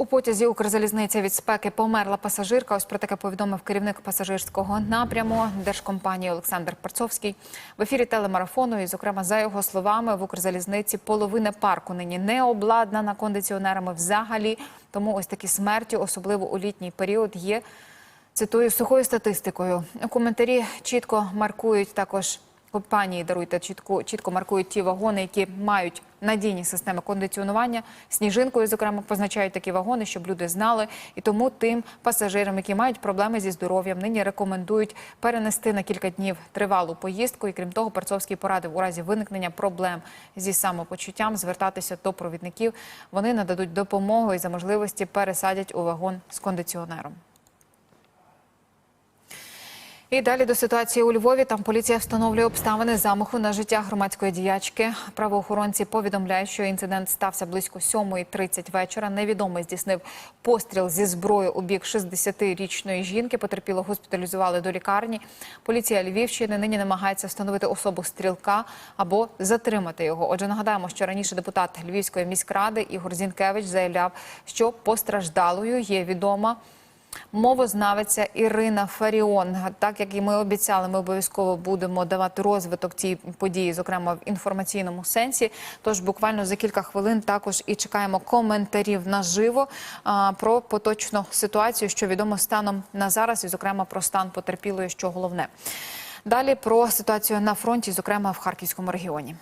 У потязі Укрзалізниця від спеки померла пасажирка. Ось про таке повідомив керівник пасажирського напряму держкомпанії Олександр Парцовський. В ефірі телемарафону, і, зокрема, за його словами, в Укрзалізниці половина парку нині не обладнана кондиціонерами взагалі. Тому ось такі смерті, особливо у літній період, є цитую сухою статистикою. У коментарі чітко маркують також. Компанії даруйте чітко чітко маркують ті вагони, які мають надійні системи кондиціонування. Сніжинкою, зокрема, позначають такі вагони, щоб люди знали. І тому тим пасажирам, які мають проблеми зі здоров'ям, нині рекомендують перенести на кілька днів тривалу поїздку. І крім того, Парцовський порадив у разі виникнення проблем зі самопочуттям звертатися до провідників. Вони нададуть допомогу і за можливості пересадять у вагон з кондиціонером. І далі до ситуації у Львові. Там поліція встановлює обставини замаху на життя громадської діячки. Правоохоронці повідомляють, що інцидент стався близько 7.30 вечора. Невідомий здійснив постріл зі зброї у бік 60-річної жінки. Потерпіло госпіталізували до лікарні. Поліція Львівщини нині намагається встановити особу стрілка або затримати його. Отже, нагадаємо, що раніше депутат Львівської міськради Ігор Зінкевич заявляв, що постраждалою є відома. Мовознавиця Ірина Фаріон. Так як і ми обіцяли, ми обов'язково будемо давати розвиток цій події, зокрема в інформаційному сенсі. Тож буквально за кілька хвилин також і чекаємо коментарів наживо а, про поточну ситуацію, що відомо станом на зараз, і зокрема про стан потерпілої, що головне. Далі про ситуацію на фронті, зокрема в Харківському регіоні.